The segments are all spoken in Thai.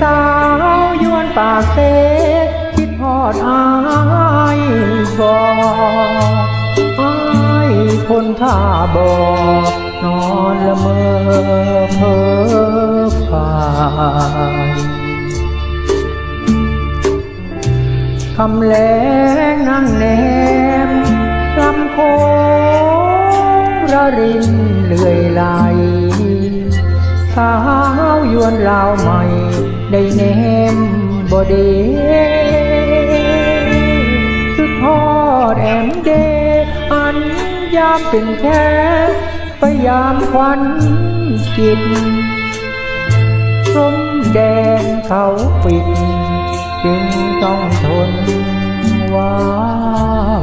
สาวยวนปากเสกคิดพอดอายบอกอายคนท่าบอนอนละเมอเพ้อฝันคำแหลงนั่งแนมลำโคงระรินเลื่อยไหล สาวยวนลาวใหม่ ได้แนมบ่เดสุดทอดแอมเด อันยามเป็นแค่พยายามควันจิตพรมแดงเขาปิด จึงต้องทนว้า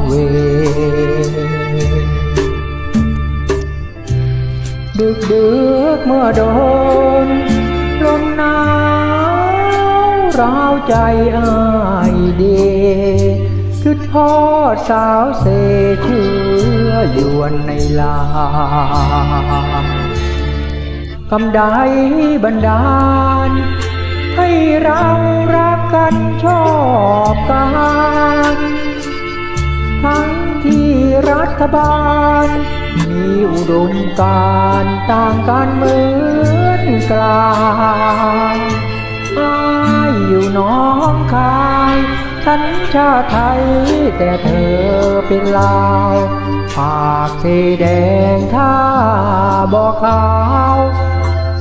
เว ดึกดึกเมื่อโดน ลมหนาวร้าวใจอายเดคือทอดสาวเสเชื่อยวนในลากำไดบันดาล ให้เรารักกันชอบกัน ทั้งที่รัฐบาล อุดมการต่างกันเหมือนกลางอายอยู่น้องคายฉันชาไทยแต่เธอเป็นลาวปากสีแดงท่าบอกขาว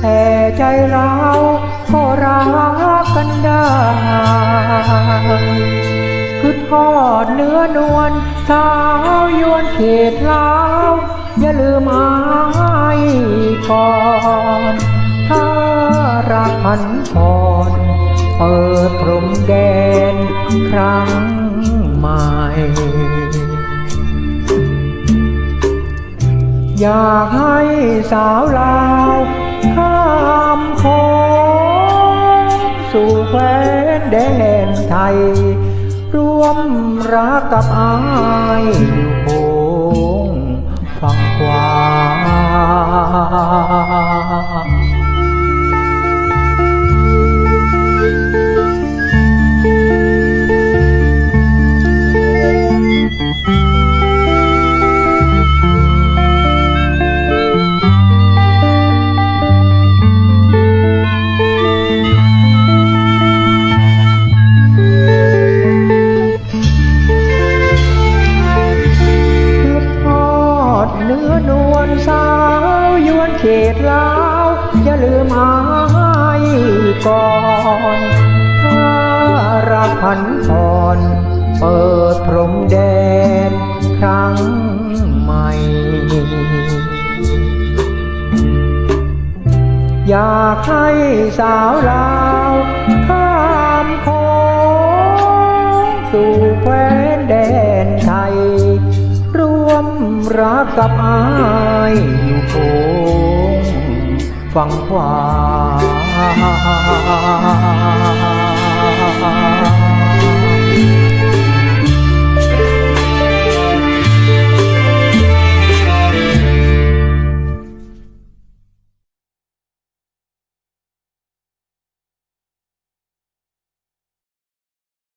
แต่ใจเราก็รักกันได้ ทอดเนื้อนวลสาวยวนเขตลาวอย่าลืมอายก่อนถ้ารักพันพรเปิดพรมแดนครั้งใหม่อยากให้สาวลาวข้ามโคงสู่แคว้นแดนไทย រួមរាកกับអើយ พันพร เปิดพรมแดนครั้งใหม่ อยากให้สาวลาวข้ามโค้งสู่แคว้นแดนไทย ร่วมรักกับอายอยู่โคงฝั่งขวา